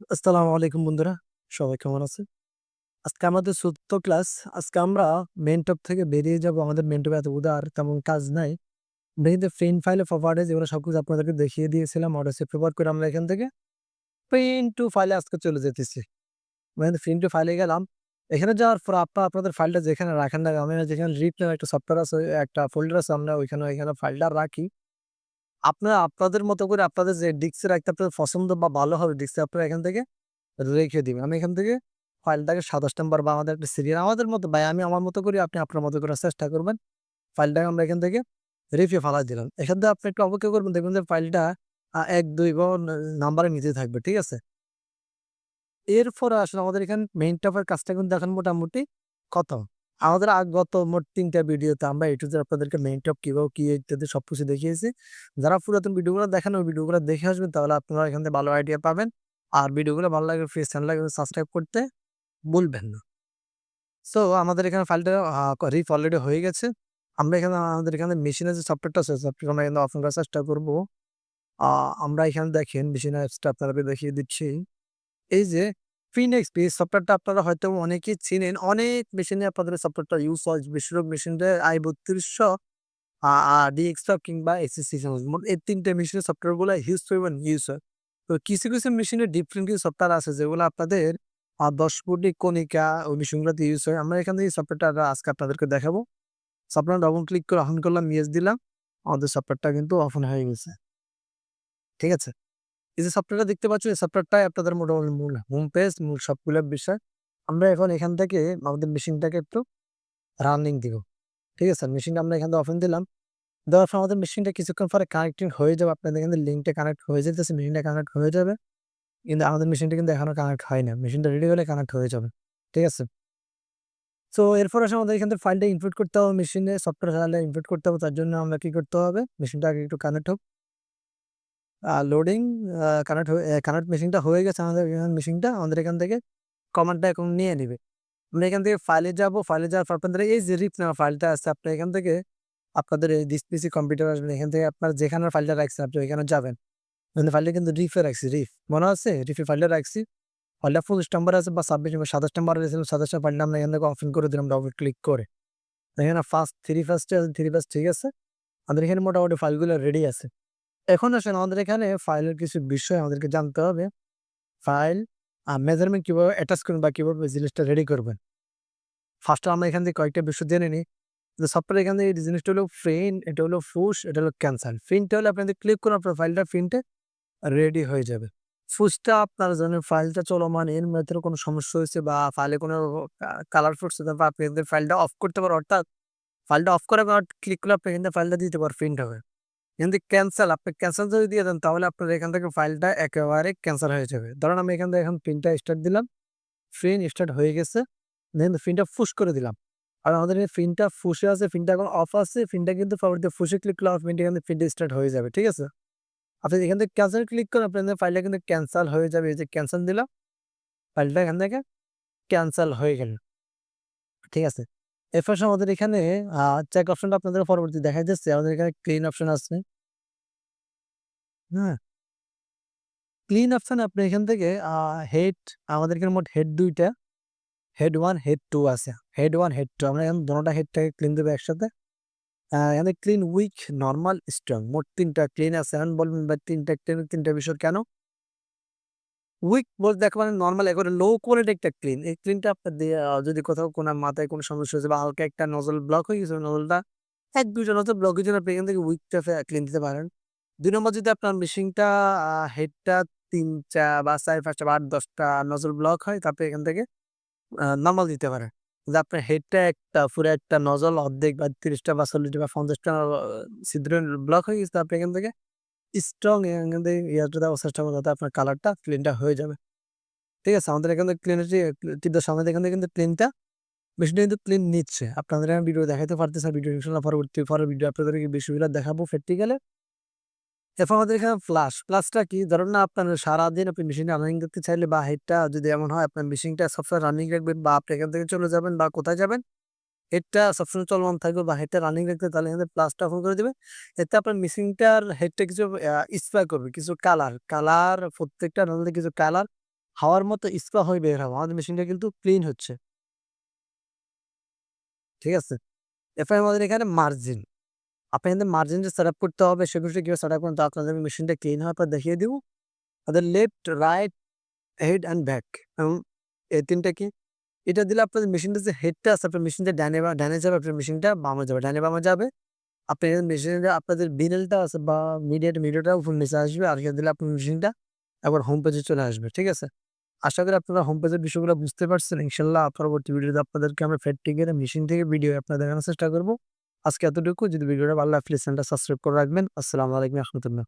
আসসালামু আলাইকুম বন্ধুরা। সবাই কেমন আছে আজকে আমাদের ৪র্থ ক্লাস। আজকে আমরা মেন টপ থেকে বেরিয়ে যাব। আমাদের মেন টপে এত উদার তেমন কাজ নাই। আমরা কিন্তু প্রিন্ট ফাইলে প্রপার্টিজ এগুলো সবকিছু আপনাদেরকে দেখিয়ে দিয়েছিলাম। অডাসিটি ব্যবহার করে আমরা এখান থেকে প্রিন্ট টু ফাইলে আজকে চলে যেতেছি। কিন্তু প্রিন্ট টু ফাইলে গেলাম। এখানে যাওয়ার পর আপনারা আপনাদের ফাইলটা যেখানে রাখেন না, আমি যেখানে রিপ একটা সফটওয়্যার আছে, একটা ফোল্ডার আছে আমরা ওইখানে ওইখানে ফাইলটা রাখি। আপনারা আপনাদের মতো করে আপনাদের যে ডিস্কে রাখতে আপনাদের পছন্দ বা ভালো হবে ডিস্কে আপনারা এখান থেকে রেখে দিবেন। আমি এখান থেকে ফাইলটাকে ২৭ নাম্বার বা আমাদের একটা সিরিয়াল আমাদের মতো ভাই আমি আমার মতো করি, আপনি আপনার মতো করার চেষ্টা করবেন। ফাইলটাকে আমরা এখান থেকে রিপে ফালাই দিলাম। এখান থেকে আপনি একটু অপেক্ষা করবেন দেখবেন যে ফাইলটা ১, ২ বা ন নাম্বারের থাকবে। ঠিক আছে? এরপরে আসলে আমাদের এখানে মেইন টপের কাজটা কিন্তু এখন মোটামুটি খতম। আমাদের আ গত মোট ৩ টা ভিডিওতে আমরা to Z আপনাদেরকে মেইন টপ কীভাবে কি ইত্যাদি সব কিছু দেখিয়েছি। যারা পুরাতন ভিডিওগুলো দেখেন, ওই ভিডিওগুলো দেখে আসবেন, তাহলে আপনারা এখান থেকে ভালো আইডিয়া পাবেন। আর ভিডিওগুলো ভালো লাগলে প্লিজ চ্যানেলটাকে সাবস্ক্রাইব করতে ভুলবেন না। সো আমাদের এখানে ফাইলটা রিফ অলরেডি হয়ে গেছে। আমরা এখানে, আমাদের এখানে মেশিনের যে সফটওয়্যারটা আছে সফটওয়্যার আমরা এখানে ওপেন করার চেষ্টা করব আমরা এখানে দেখেন মেশিনের অ্যাপসটা আপনাদেরকে দেখিয়ে দিচ্ছি। এই যে ফিনেক্স এই সফটওয়্যারটা আপনারা হয়তো অনেকেই চিনেন। অনেক মেশিনে আপনাদের সফটওয়্যারটা ইউজ হয়। বেশিরভাগ মেশিনটা i3200 আ আ DXটপ কিংবা SC600 মোট এই ৩ টে মেশিনের সফটওয়্যারগুলা হিউজ পরিমাণ ইউজ হয়। তো কিছু, কিছু মেশিনে ডিফারেন্ট কিছু সফটওয়্যার আছে যেগুলো আপনাদের দশ ১০ কোটি কণিকা ওই মেশিনগুলোতে ইউজ হয়। আমরা এখান থেকে সফটওয়্যারটা আজকে আপনাদেরকে দেখাবো। সফটওয়্যার ডবল ক্লিক করে অন করলাম, ইয়েস দিলাম। আমাদের সফটওয়্যারটা কিন্তু ওপেন হয়ে গেছে। ঠিক আছে? এই যে সফটওয়্যারটা দেখতে পাচ্ছেন এই সফটওয়্যারটাই আপনাদের মোটামুটি মূল হোম পেজ, মূল সবগুলো বিষয়। আমরা এখন এখান থেকে আমাদের মেশিনটাকে একটু রানিং দিব। ঠিক আছে? মেশিনটা আমরা এখান থেকে ওপেন দিলাম। দেওয়ার পর আমাদের মেশিনটা কিছুক্ষণ পরে কানেক্টিং হয়ে যাবে। আপনাদের এখানে লিঙ্কটা কানেক্ট হয়ে যেতেছে, মেশিনটা কানেক্ট হয়ে যাবে। কিন্তু আমাদের মেশিনটা কিন্তু এখনও কানেক্ট হয় না। মেশিনটা রেডি হলে কানেক্ট হয়ে যাবে। ঠিক আছে? সো এরপর আসে আমাদের এখান থেকে ফাইলটা ইনপুট করতে হবে মেশিনে সফটওয়্যার ফাইলটা ইনপুট করতে হবে। তার জন্য আমরা কি করতে হবে? মেশিনটা আগে একটু কানেক্ট হোক। লোডিং কানেক্ট কানেক্ট মেশিনটা হয়ে গেছে আমাদের মেশিনটা আমাদের এখান থেকে কমান্ডটা এখন নিয়ে নিবে। আমরা এখান থেকে ফাইলে যাব। ফাইলে যাওয়ার পর এই যে রিপ নেওয়া ফাইলটা আছে, আপনার এখান থেকে আপনাদের এই দিস পিসি কম্পিউটার আসবেন। এখান থেকে আপনার যেখানে ফাইলটা রাখছেন, আপনি ওইখানে যাবেন। ফাইলটা কিন্তু রিফে রাখছি রিফ। মনে আছে? রিফে ফাইলটা রাখছি। ফাইলটা ২৫ নাম্বার আছে বা ২৬ বা ২৭ নাম্বারে ছিল ২৭ ফাইলটা আমরা এখান থেকে ওপেন করে দিলাম ডবল ক্লিক করে। এখানে ফার্স্ট থ্রি ফার্স্টে আছে 3 ফার্স্ট ঠিক আছে। আমাদের এখানে মোটামুটি ফাইলগুলো রেডি আছে। এখন আসেন আমাদের এখানে ফাইলের কিছু বিষয় আমাদেরকে জানতে হবে। ফাইল আর মেজারমেন্ট কীভাবে অ্যাটাচ করবেন বা কীভাবে জিনিসটা রেডি করবেন। ফার্স্টে আমরা এখান থেকে কয়েকটা বিষয় জেনে নিই। যে সফটওয়্যার এখান থেকে জিনিসটা হলো প্রিন্ট, এটা হলো ফুস এটা হলো ক্যানসেল। প্রিন্টটা হলে আপনাদের ক্লিক করুন আপনার ফাইলটা প্রিন্টে রেডি হয়ে যাবে। ফুসটা আপনার জানেন ফাইলটা চলমান এর ভেতরে কোনো সমস্যা হয়েছে বা ফাইলে কোনো কালার ফুটছে তারপর আপনি ফাইলটা অফ করতে পারেন অর্থাৎ ফাইলটা অফ পর ক্লিক করলে আপনি ফাইলটা দিতে পারেন প্রিন্ট হবে। কিন্তু ক্যান্সেল আপনি ক্যান্সেল যদি দিয়ে দেন তাহলে আপনার এখান থেকে ফাইলটা একেবারে ক্যান্সেল হয়ে যাবে। ধরেন আমি এখান থেকে এখন প্রিন্টটা স্টার্ট দিলাম। প্রিন্ট স্টার্ট হয়ে গেছে। দেন প্রিন্টটা ফুস করে দিলাম। আর আমাদের প্রিন্টটা পুশে আছে, প্রিন্টটা এখন অফ আছে। প্রিন্টটা কিন্তু পরবর্তীতে ফুসে ক্লিক করলে প্রিন্ট এখান থেকে প্রিন্ট স্টার্ট হয়ে যাবে। ঠিক আছে? আপনি এখান থেকে ক্যান্সেল ক্লিক করেন আপনাদের ফাইলটা কিন্তু ক্যান্সেল হয়ে যাবে। এই যে ক্যান্সেল দিলাম। ফাইলটা এখান থেকে ক্যান্সেল হয়ে গেল। ঠিক আছে? এরপর আমাদের এখানে চেক অপশনটা আপনাদের পরবর্তী দেখা যাচ্ছে। আমাদের এখানে ক্লিন অপশন আছে। হ্যাঁ? ক্লিন অপশনে আপনি এখান থেকে হেড আমাদের এখানে মোট হেড দুইটা হেড ওয়ান হেড টু আছে। হেড ওয়ান হেড টু আমরা এখন দোনোটা হেডটাকে ক্লিন দেবো একসাথে। এখানে ক্লিন উইক, নর্মাল স্ট্রং মোট তিনটা ক্লিন আছে। এখন বলবেন ভাই ৩ টা ক্লিন ৩ টা বিষয় কেন? উইক বলতে একেবারে নরমাল একেবারে লো কোয়ালিটি একটা ক্লিন। এই ক্লিনটা আপনার দিয়ে যদি কোথাও কোনো মাথায় কোনো সমস্যা হয়েছে বা হালকা একটা নজল ব্লক হয়ে গেছে, নজলটা ১-২ টা নজল ব্লকের জন্য আপনি এখান থেকে উইকটা ক্লিন দিতে পারেন। দুই নম্বর যদি আপনার মেশিনটা হেডটা তিনটা বা চার পাঁচটা বা ৮-১০ টা নজল ব্লক হয় তারপরে এখান থেকে নরমাল দিতে পারেন। যে আপনার হেডটা একটা পুরা একটা নজল অর্ধেক বা তিরিশটা বা চল্লিশটা বা পঞ্চাশটা ছিদ্র ব্লক হয়ে গেছে আপনি এখান থেকে স্ট্রং ইয়াটা দেওয়ার চেষ্টা করবেন যাতে আপনার কালারটা ক্লিনটা হয়ে যাবে। ঠিক আছে? আমাদের এখান থেকে ক্লিনিটি তীব্র সামনে এখান থেকে কিন্তু ক্লিনটা মেশিনটা কিন্তু ক্লিন নিচ্ছে। আপনাদের আমি ভিডিও দেখাইতে পারতেছি। ভিডিও ইনশাআল্লাহ পরবর্তী, পরের ভিডিও আপনাদেরকে বিষয়গুলো দেখাবো প্র্যাকটিক্যালে। এরপর আমাদের এখানে ফ্লাশ। ফ্লাশটা কি? ধরুন না, আপনার সারাদিন আপনি মেশিনটা রানিং করতে চাইলে বা হেডটা যদি এমন হয়, আপনার মেশিনটা সবসময় রানিং রাখবেন বা আপনি এখান থেকে চলে যাবেন বা কোথায় যাবেন? হেডটা সবসময় চলমান থাকবে বা হেডটা রানিং রাখতে তাহলে এখান ফ্লাশটা অন করে দিবেন। এতে আপনার মেশিনটার হেডটা কিছু আ স্পার্ক করবে, কিছু কালার, কালার প্রত্যেকটা নজলে কিছু কালার হাওয়ার মতো স্পা হয়ে বের হবে। আমাদের মেশিনটা কিন্তু ক্লিন হচ্ছে। ঠিক আছে? এরপরে আমাদের এখানে মার্জিন। আপনি এখানে মার্জিন যে সেটআপ করতে হবে সে বিষয়ে কীভাবে সেটআপ করবেন তা আপনাদের মেশিনটা ক্লিন হওয়ার পর দেখিয়ে দিব। আমাদের left, right, head and back এই ৩ টা কি? এটা দিলে আপনাদের মেশিনটার যে হেডটা আছে আপনার মেশিনটা ডানে বা ডানে যাবে, আপনার মেশিনটা বামে যাবে। ডানে বামে যাবে। আপনি মেশিনটা আপনাদের বিনেলটা আছে বা মিডিয়াটা মিডিয়াটা উপর নিচে আসবে। আর এখানে দিলে আপনার মেশিনটা একবার হোম পেজে চলে আসবে। ঠিক আছে? আশা করি আপনারা হোম পেজের বিষয়গুলো বুঝতে পারছেন। ইনশাল্লাহ পরবর্তী ভিডিওতে আপনাদেরকে আমরা ফ্যাক্টরিকের মেশিন থেকে ভিডিও আপনাদের দেখানোর চেষ্টা করব আজকে এতটুকু। যদি ভিডিওটা ভালো লাগে প্লিজ চ্যানেলটা সাবস্ক্রাইব করে রাখবেন। আসসালামু আলাইকুম রহমতুল্লাহ।